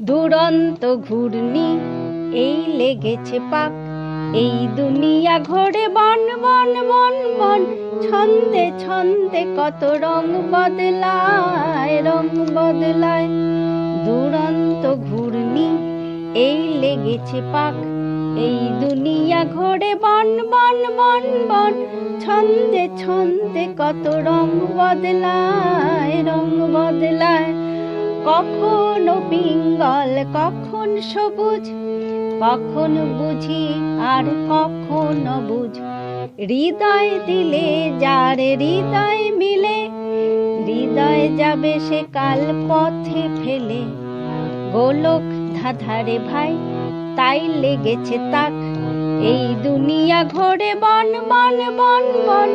দুরন্ত ঘূর্ণি, এই লেগেছে পাক। এই দুনিয়া ঘোরে বন বন বন বন। ছন্দে ছন্দে কত রং বদলায় রং বদলায়। দুরন্ত ঘূর্ণি, এই লেগেছে পাক। এই দুনিয়া ঘোরে বন বন বন বন। ছন্দে ছন্দে কত রং বদলায় রং বদলায়। কখনো পিঙ্গল, কখন সবুজ, কখন বুঝি আর কখনো বুঝ। হৃদয় দিলে যার হৃদয় মিলে, হৃদয় যাবে সে কাল পথে ফেলে। গোলক ধাধারে ভাই, তাই লেগেছে তাক। এই দুনিয়া ঘোরে বন বন বন বন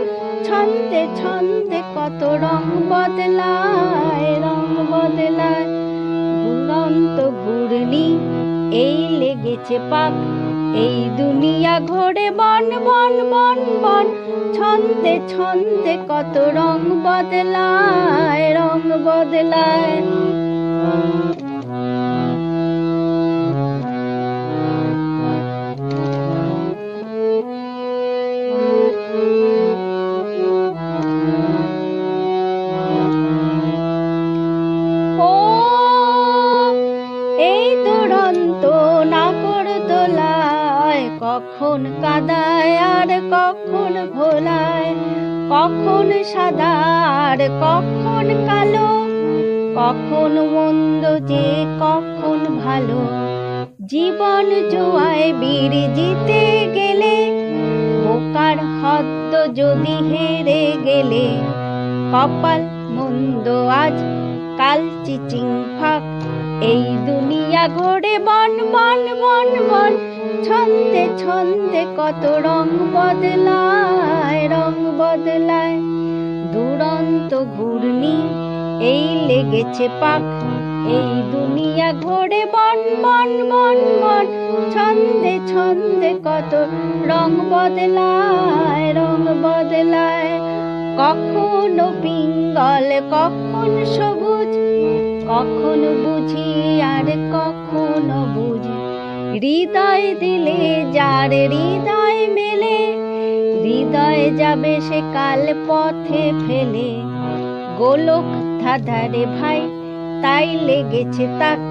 ছন্দে ছন্দে কত রং বদলায় রং বদলায়। দুরন্ত ঘূর্ণি, এই লেগেছে পাক, এই দুনিয়া ঘোরে বন বন বন বন। ছন্দে ছন্দে কত রং বদলায় রং বদলায়। নাগর দোলায়, কখন কাদায় আর কখন ভোলায়, কখন সাদা আর কখন কালো, কখন মন্দ যে কখন ভালো। জীবন জোয়ায় বীর জিতে গেলে, বোকার হদ্দ যদি হেরে গেলে, কপাল মন্দ আজ কাল চিচিং ফাক। এই দুনিয়া ঘোরে বন বন বন বন। ছন্দে ছন্দে কত রং বদলায় রং বদলায়। দুরন্ত ঘূর্ণি, এই লেগেছে পাক। এই দুনিয়া ঘোরে বন বন বন বন। ছন্দে ছন্দে কত রং বদলায় রং বদলায়। কখনো পিঙ্গল, কখন সবুজ কখনো বুঝি আর কখনো বুঝি। হৃদয় দিলে যার হৃদয় মেলে, হৃদয় যাবে সে কাল পথে ফেলে। গোলক ধাধারে ভাই, তাই লেগেছে তাক।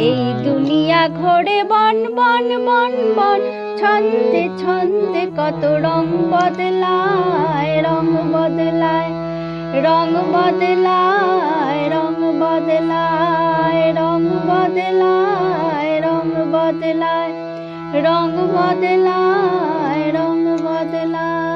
এই দুনিয়া ঘোরে বন বন বন বন। ছন্দে ছন্দে কত রং বদলায় রং বদলায় রং বদলায়। বদলায় রং বদলায় রং বদলায় রং বদলায় রং বদলায়।